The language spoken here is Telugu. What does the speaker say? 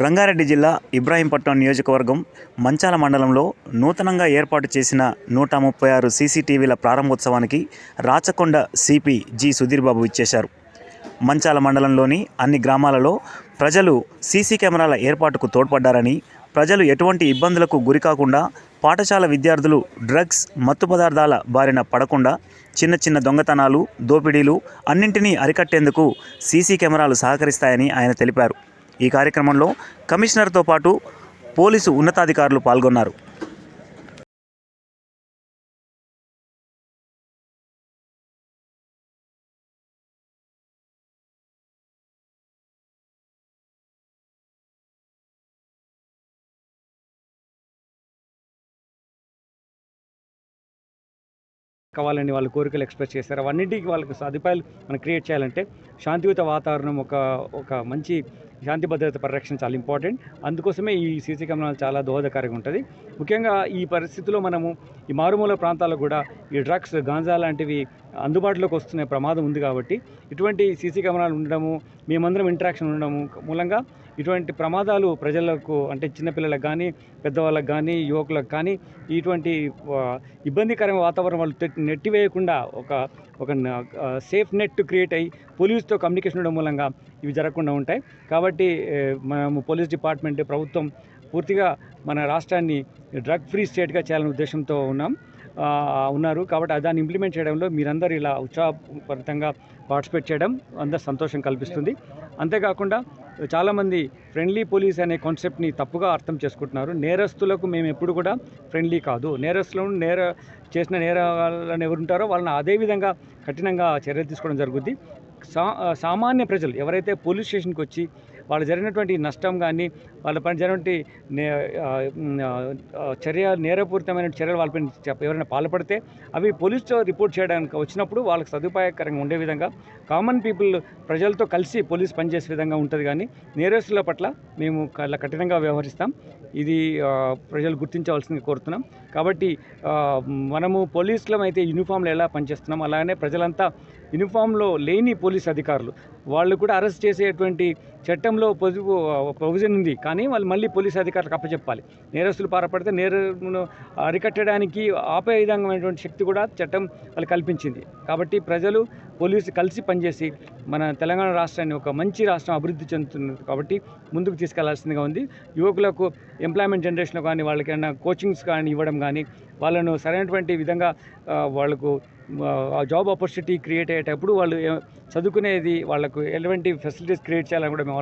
రంగారెడ్డి జిల్లా ఇబ్రాహీంపట్నం నియోజకవర్గం మంచాల మండలంలో నూతనంగా ఏర్పాటు చేసిన నూట ముప్పై ఆరు సీసీటీవీల ప్రారంభోత్సవానికి రాచకొండ సిపి జి సుధీర్ బాబు ఇచ్చేశారు మంచాల మండలంలోని అన్ని గ్రామాలలో ప్రజలు సీసీ కెమెరాల ఏర్పాటుకు తోడ్పడ్డారని ప్రజలు ఎటువంటి ఇబ్బందులకు గురికాకుండా పాఠశాల విద్యార్థులు డ్రగ్స్ మత్తు పదార్థాల బారిన పడకుండా చిన్న చిన్న దొంగతనాలు దోపిడీలు అన్నింటినీ అరికట్టేందుకు సీసీ కెమెరాలు సహకరిస్తాయని ఆయన తెలిపారు. ఈ కార్యక్రమంలో కమిషనర్తో పాటు పోలీసు ఉన్నతాధికారులు పాల్గొన్నారు. కావాలని వాళ్ళ కోరికలు ఎక్స్ప్రెస్ చేశారు. అవన్నింటికి వాళ్ళకి సదుపాయాలు మనం క్రియేట్ చేయాలంటే శాంతియుత వాతావరణం ఒక ఒక మంచి శాంతి భద్రత పరిరక్షణ చాలా ఇంపార్టెంట్. అందుకోసమే ఈ సీసీ కెమెరాలు చాలా దోహదకారిగా ఉంటుంది. ముఖ్యంగా ఈ పరిస్థితిలో మనము ఈ మారుమూల ప్రాంతాల్లో కూడా ఈ డ్రగ్స్ గాంజా లాంటివి అందుబాటులోకి వస్తున్న ప్రమాదం ఉంది కాబట్టి ఇటువంటి సీసీ కెమెరాలు ఉండడము మేమందరం ఇంటరాక్షన్ ఉండడము మూలంగా ఇటువంటి ప్రమాదాలు ప్రజలకు అంటే చిన్నపిల్లలకు కానీ పెద్దవాళ్ళకి కానీ యువకులకు కానీ ఇటువంటి ఇబ్బందికరమైన వాతావరణం వాళ్ళు నెట్టివేయకుండా ఒక ఒక సేఫ్ నెట్ క్రియేట్ అయ్యి పోలీస్తో కమ్యూనికేషన్ ఉండడం మూలంగా ఇవి జరగకుండా ఉంటాయి. కాబట్టి మనము పోలీస్ డిపార్ట్మెంట్ ప్రభుత్వం పూర్తిగా మన రాష్ట్రాన్ని డ్రగ్ ఫ్రీ స్టేట్గా చేయాలనే ఉద్దేశంతో ఉన్నాం. ఉన్నారు. కాబట్టి దాన్ని ఇంప్లిమెంట్ చేయడంలో మీరందరూ ఇలా ఉత్సాహపరితంగా పార్టిసిపేట్ చేయడం అందరు సంతోషం కల్పిస్తుంది. అంతేకాకుండా చాలామంది ఫ్రెండ్లీ పోలీస్ అనే కాన్సెప్ట్ని తప్పుగా అర్థం చేసుకుంటున్నారు. నేరస్తులకు మేము ఎప్పుడు కూడా ఫ్రెండ్లీ కాదు. నేరస్తులను నేర చేసిన నేరాలను ఎవరుంటారో వాళ్ళని అదే విధంగా కఠినంగా చర్యలు తీసుకోవడం జరుగుద్ది. సా సామాన్య ప్రజలు ఎవరైతే పోలీస్ స్టేషన్కి వచ్చి వాళ్ళు జరిగినటువంటి నష్టం కానీ వాళ్ళ పైన జరిగినటువంటి నే చర్య నేరపూరితమైన చర్యలు వాళ్ళపైన చెప్ప- ఎవరైనా పాల్పడితే అవి పోలీస్తో రిపోర్ట్ చేయడానికి వచ్చినప్పుడు వాళ్ళకి సదుపాయకరంగా ఉండే విధంగా కామన్ పీపుల్ ప్రజలతో కలిసి పోలీస్ పనిచేసే విధంగా ఉంటుంది కానీ నేరస్తుల పట్ల మేము అలా కఠినంగా వ్యవహరిస్తాం. ఇది ప్రజలు గుర్తించవలసింది కోరుతున్నాం. కాబట్టి మనము పోలీసులం అయితే యూనిఫామ్లో ఎలా పనిచేస్తున్నాం అలానే ప్రజలంతా యూనిఫామ్లో లేని పోలీస్ పోలీస్ అధికారులు. వాళ్ళు కూడా అరెస్ట్ చేసేటువంటి చట్టంలో పొదుపు ప్రొవిజన్ ఉంది. కానీ వాళ్ళు మళ్ళీ పోలీస్ అధికారులకు అప్పచెప్పాలి. నేరస్తులు పారపడితే నేరను అరికట్టడానికి ఆపే విధమైనటువంటి శక్తి కూడా చట్టం వాళ్ళు కల్పించింది. కాబట్టి ప్రజలు పోలీసు కలిసి పనిచేసి మన తెలంగాణ రాష్ట్రాన్ని ఒక మంచి రాష్ట్రం అభివృద్ధి చెందుతుంది కాబట్టి ముందుకు తీసుకెళ్ళాల్సిందిగా ఉంది. యువకులకు ఎంప్లాయ్మెంట్ జనరేషన్లో కానీ వాళ్ళకైనా కోచింగ్స్ కానీ ఇవ్వడం కానీ వాళ్ళను సరైనటువంటి విధంగా వాళ్ళకు ఆ, జాబ్ ఆపర్చునిటీ క్రియేట్ అయ్యేటప్పుడు వాళ్ళు చదువుకునేది వాళ్ళకు ఎటువంటి ఫెసిలిటీస్ క్రియేట్ చేయాలని కూడా మేము